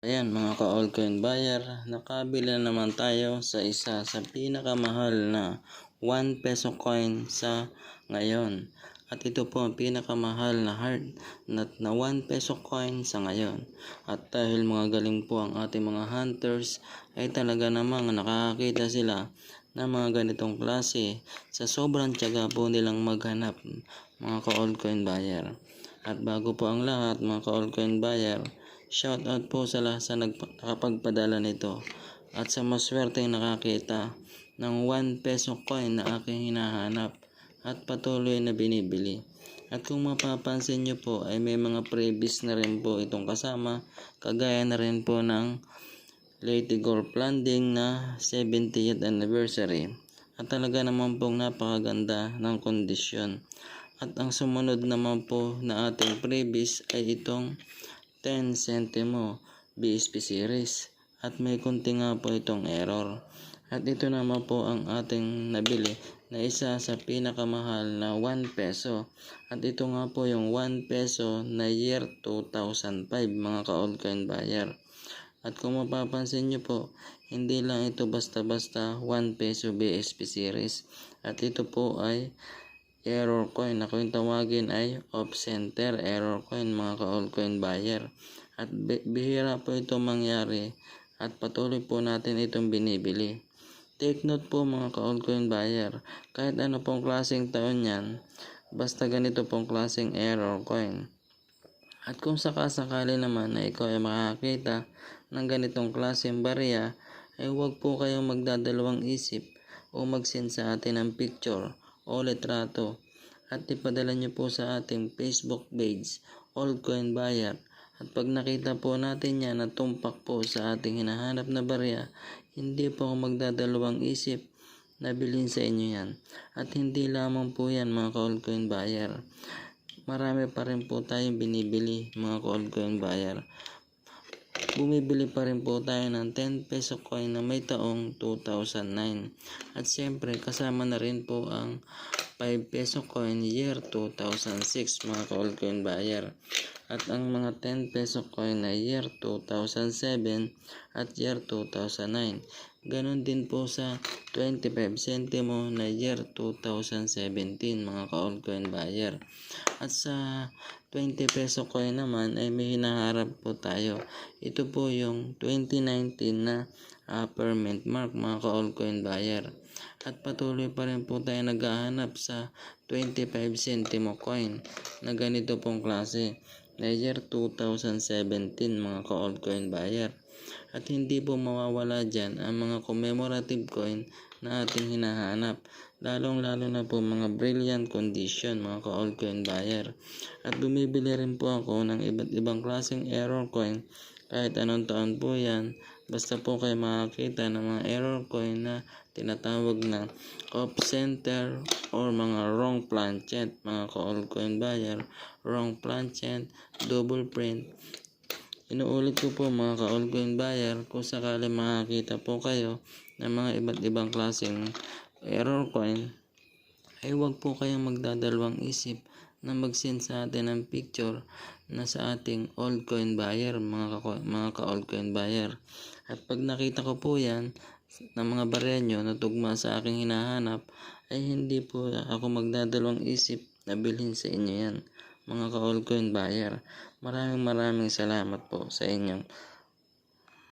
Ayan mga ka-altcoin buyer, nakabili na naman tayo sa isa sa pinakamahal na 1 peso coin sa ngayon. At ito po ang pinakamahal na hard nut na 1 peso coin sa ngayon. At dahil mga galing po ang ating mga hunters, ay talaga namang nakakakita sila ng mga ganitong klase sa sobrang tiyaga po nilang maghanap mga ka-altcoin buyer. At bago po ang lahat mga ka-altcoin buyer, Shout out po sa lahat sa nakapagpadala nito at sa maswerteng nakakita ng 1 peso coin na aking hinahanap at patuloy na binibili. At kung mapapansin nyo po ay may mga previous na rin po itong kasama kagaya na rin po ng Lady Golf Landing na 70th anniversary. At talaga naman pong napakaganda ng kondisyon. At ang sumunod naman po na ating previous ay itong 10 centimo BSP series at may kunti nga po itong error. At ito naman po ang ating nabili na isa sa pinakamahal na 1 peso. At ito nga po yung 1 peso na year 2005 mga ka-altcoin buyer. At kung mapapansin nyo po, hindi lang ito basta-basta 1 peso BSP series. At ito po ay error coin na kung tawagin ay off center error coin mga ka-altcoin buyer. At bi- bihira po ito mangyari at patuloy po natin itong binibili. Take note po mga ka-altcoin buyer, kahit ano pong klaseng taon yan, basta ganito pong klaseng error coin. At kung sakasakali naman na ikaw ay makakita ng ganitong klaseng barya, ay huwag po kayong magdadalawang isip o mag-send sa atin ng picture o litrato at ipadala nyo po sa ating Facebook page, Altcoin Buyer. At pag nakita po natin yan na tumpak po sa ating hinahanap na barya, hindi po ako magdadalawang isip na bilhin sa inyo yan. At hindi lamang po yan mga ka-altcoin buyer. Marami pa rin po tayong binibili mga ka-altcoin buyer. Bumibili pa rin po tayo ng 10 peso coin na may taong 2009. At siyempre kasama na rin po ang 5 peso coin year 2006 mga ka-altcoin buyer. At ang mga 10 peso coin na year 2007 at year 2009. Ganon din po sa 25 centimo na year 2017 mga ka-altcoin buyer. At sa 20 peso coin naman ay may hinaharap po tayo. Ito po yung 2019 na upper mint mark mga ka-altcoin buyer. At patuloy pa rin po tayo naghahanap sa 25 centimo coin na ganito pong klase year 2017 mga ka-altcoin buyer. At hindi po mawawala dyan ang mga commemorative coin na ating hinahanap. Lalong lalo na po mga brilliant condition mga ka-altcoin buyer. At bumibili rin po ako ng iba't ibang klaseng error coin kahit anong taon po yan. Basta po kayo makakita ng mga error coin na tinatawag na off center or mga wrong planchet mga ka-altcoin buyer. Wrong planchet, double print, Inuulit ko po mga ka-altcoin buyer kung sakali makakita po kayo ng mga iba't ibang klaseng error coin ay huwag po kayong magdadalawang isip na mag-send sa atin ng picture na sa ating altcoin buyer mga, ka- mga ka-altcoin buyer. At pag nakita ko po yan ng mga barya na tugma sa aking hinahanap ay hindi po ako magdadalawang isip na bilhin sa inyo yan mga ka-altcoin buyer. Maraming maraming salamat po sa inyong